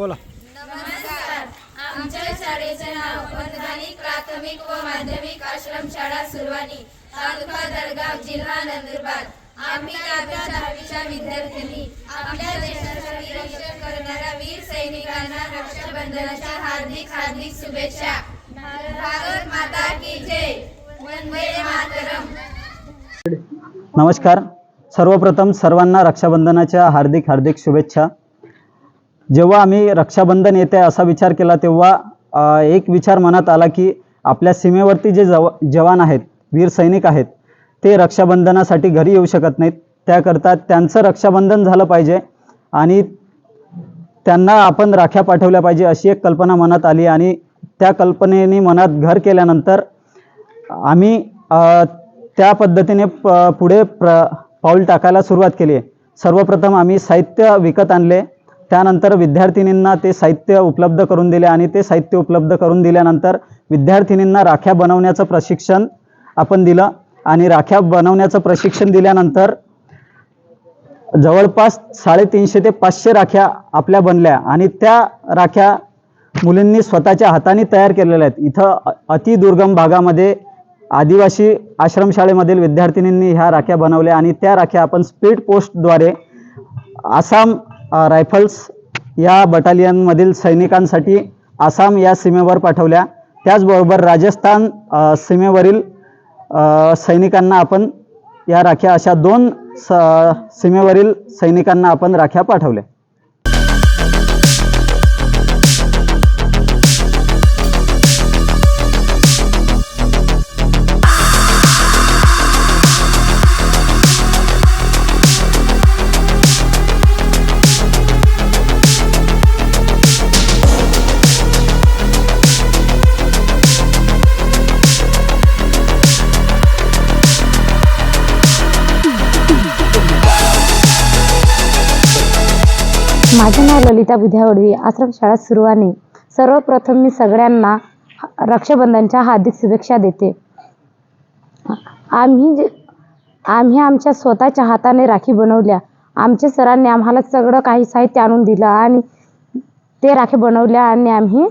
बोला. आमच्या शाळेचे नाव प्राथमिक व माध्यमिक आश्रम शाळा सुरवानी तालुका दडगाव जिल्हा नंदुरबार. आम्ही दहाव्या दहावीच्या विद्यार्थ्यांनी आपल्या देशासाठी रक्षण करणाऱ्या वीर सैनिकांना रक्षाबंधनाच्या हार्दिक हार्दिक शुभेच्छा. भारत माता की जय. वंदे मातरम. नमस्कार. सर्वप्रथम सर्वांना रक्षाबंधनाच्या हार्दिक हार्दिक शुभेच्छा. जेव्हा आम्ही रक्षाबंधन येते असा विचार केला तेव्हा एक विचार मनात आला की आपल्या सीमेवरती जे जव जवान आहेत वीर सैनिक आहेत ते रक्षाबंधनासाठी घरी येऊ शकत नाहीत. त्याकरता त्यांचं रक्षाबंधन झालं पाहिजे आणि त्यांना आपण राख्या पाठवल्या पाहिजे अशी एक कल्पना मनात आली आणि त्या कल्पनेने मनात घर केल्यानंतर आम्ही त्या पद्धतीने प पुढे प्र पाऊल टाकायला सुरुवात केली. आहे सर्वप्रथम आम्ही साहित्य विकत आणले. त्यानंतर विद्यार्थिनींना ते साहित्य उपलब्ध करून दिले आणि ते साहित्य उपलब्ध करून दिल्यानंतर विद्यार्थिनींना राख्या बनवण्याचं प्रशिक्षण आपण दिलं आणि राख्या बनवण्याचं प्रशिक्षण दिल्यानंतर जवळपास साडेतीनशे ते पाचशे राख्या आपल्या बनल्या आणि त्या राख्या मुलींनी स्वतःच्या हाताने तयार केलेल्या आहेत. इथं अतिदुर्गम भागामध्ये आदिवासी आश्रमशाळेमधील विद्यार्थिनींनी ह्या राख्या बनवल्या आणि त्या राख्या आपण स्पीड पोस्टद्वारे आसाम रायफल्स या बटालियनमधील सैनिकांसाठी आसाम या सीमेवर पाठवल्या. त्याचबरोबर राजस्थान सीमेवरील सैनिकांना आपण या राख्या अशा दोन स सीमेवरील सैनिकांना आपण राख्या पाठवल्या. माझे नाव ललिता बुध्यावडवी आश्रमशाळा सुरुवाने सर्वप्रथम मी सगळ्यांना रक्षाबंधनच्या हार्दिक शुभेच्छा देते. आम्ही जे आम्ही आमच्या स्वतःच्या हाताने राखी बनवल्या. आमच्या सरांनी आम्हाला सगळं काही साहित्य आणून दिलं आणि ते राखी बनवल्या आणि आम्ही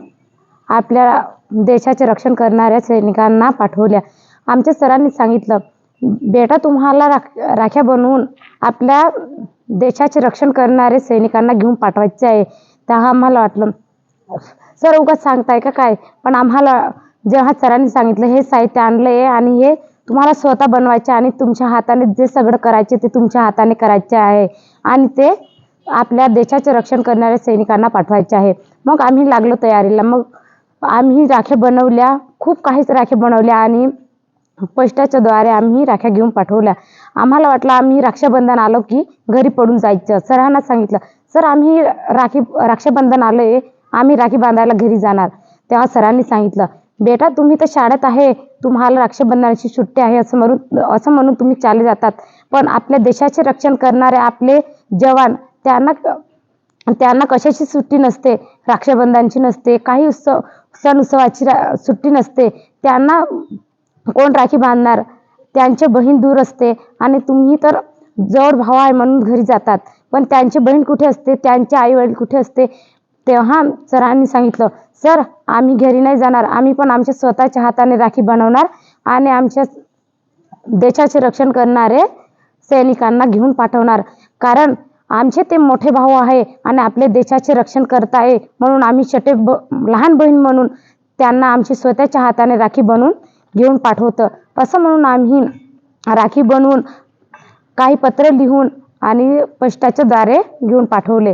आपल्या देशाचे रक्षण करणाऱ्या सैनिकांना पाठवल्या. आमच्या सरांनी सांगितलं बेटा तुम्हाला राख राख्या बनवून आपल्या देशाचे रक्षण करणारे सैनिकांना घेऊन पाठवायचे आहे. तर आम्हाला वाटलं सर उगाच सांगताय का काय? पण आम्हाला जेव्हा सरांनी सांगितलं हे साहित्य आणलं आहे आणि हे तुम्हाला स्वतः बनवायचे आणि तुमच्या हाताने जे सगळं करायचे ते तुमच्या हाताने करायचे आहे. आणि ते आपल्या देशाचे रक्षण करणाऱ्या सैनिकांना पाठवायचे आहे. मग आम्ही लागलो तयारीला. मग आम्ही राख्या बनवल्या खूप काहीच राख्या बनवल्या आणि पोस्टाच्या द्वारे आम्ही राख्या घेऊन पाठवल्या. आम्हाला वाटलं आम्ही रक्षाबंधन आलो की घरी पडून जायचं. सरांना सांगितलं सर आम्ही राखी रक्षाबंधन आलो आहे आम्ही राखी बांधायला घरी जाणार. तेव्हा सरांनी सांगितलं बेटा तुम्ही तर शाळेत आहे. तुम्हाला रक्षाबंधनाची सुट्टी आहे असं म्हणून असं म्हणून तुम्ही चाले जातात. पण आपल्या देशाचे रक्षण करणारे आपले जवान त्यांना त्यांना कशाची सुट्टी नसते? रक्षाबंधनची नसते. काही उत्सव सण उत्सवाची सुट्टी नसते. त्यांना कोण राखी बांधणार. त्यांचे बहीण दूर असते आणि तुम्ही तर जवळ भाव आहे म्हणून घरी जातात. पण त्यांची बहीण कुठे असते? त्यांचे आई वडील कुठे असते? तेव्हा सरांनी सांगितलं सर आम्ही घरी नाही जाणार. आम्ही पण आमच्या स्वतःच्या हाताने राखी बनवणार आणि आमच्या देशाचे रक्षण करणारे सैनिकांना घेऊन पाठवणार. कारण आमचे ते मोठे भाऊ आहे आणि आपल्या देशाचे रक्षण करत आहे म्हणून आम्ही छोटे ब लहान बहीण म्हणून त्यांना आमची स्वतःच्या हाताने राखी बनवून घेऊन पाठवतं. असं म्हणून आम्ही राखी बनवून काही पत्र लिहून आणि पोस्टाच्याद्वारे घेऊन पाठवले.